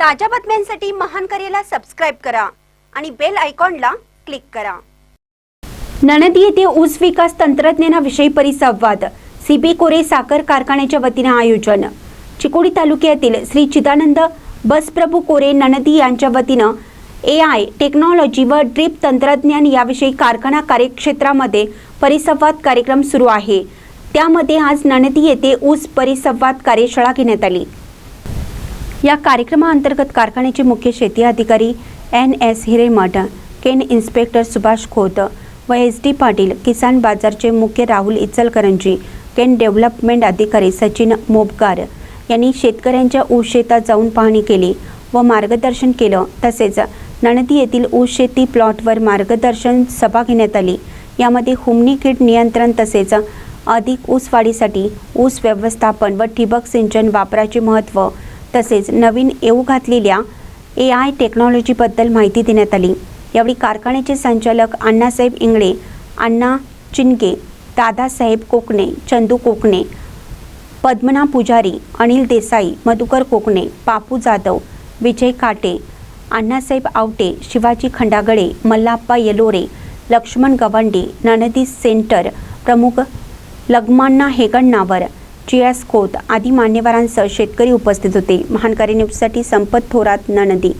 ताज्या बातम्यांसाठी महान करेला सबस्क्राईब करा आणि बेल आयकॉनला क्लिक करा. नणदी येथे ऊस विकास तंत्रज्ञानाविषयी परिसंवाद. सीबी कोरे साखर कारखान्याच्या वतीने आयोजन. चिकोडी तालुक्यातील श्री चिदानंद बसप्रभू कोरे नणदी यांच्या वतीनं ए आय टेक्नॉलॉजी व ड्रीप तंत्रज्ञान याविषयी कारखाना कार्यक्षेत्रामध्ये परिसंवाद कार्यक्रम सुरू आहे. त्यामध्ये आज नणदी येथे ऊस परिसंवाद कार्यशाळा घेण्यात आली. या कार्यक्रमाअंतर्गत कारखान्याचे मुख्य शेती अधिकारी N S Hiremath cane inspector Subhash Khot व एस डी पाटील किसान बाजारचे मुख्य राहुल इचलकरंजी केन डेव्हलपमेंट अधिकारी सचिन मोबकार यांनी शेतकऱ्यांच्या ऊस शेतात जाऊन पाहणी केली व मार्गदर्शन केलं. तसेच नणदी येथील ऊस शेती प्लॉटवर मार्गदर्शन सभा घेण्यात आली. यामध्ये हुमणी कीड नियंत्रण तसेच अधिक ऊस वाढीसाठी ऊस व्यवस्थापन व ठिबक सिंचन वापराचे महत्त्व तसेच नवीन येऊ घातलेल्या ए आय टेक्नॉलॉजीबद्दल माहिती देण्यात आली. यावेळी कारखान्याचे संचालक अण्णासाहेब इंगळे अण्णा चिनके दादासाहेब कोकणे चंदू कोकणे पद्मना पुजारी अनिल देसाई मधुकर कोकणे पापू जाधव विजय काटे अण्णासाहेब आवटे शिवाजी खंडागळे मल्लाप्पा येलोरे लक्ष्मण गवंडी ननदी सेंटर प्रमुख लग्मांना हेगण्णावर चियास खोत आदी मान्यवरांसह शेतकरी उपस्थित होते. महानकारी न्यूजसाठी संपत थोरात ननदी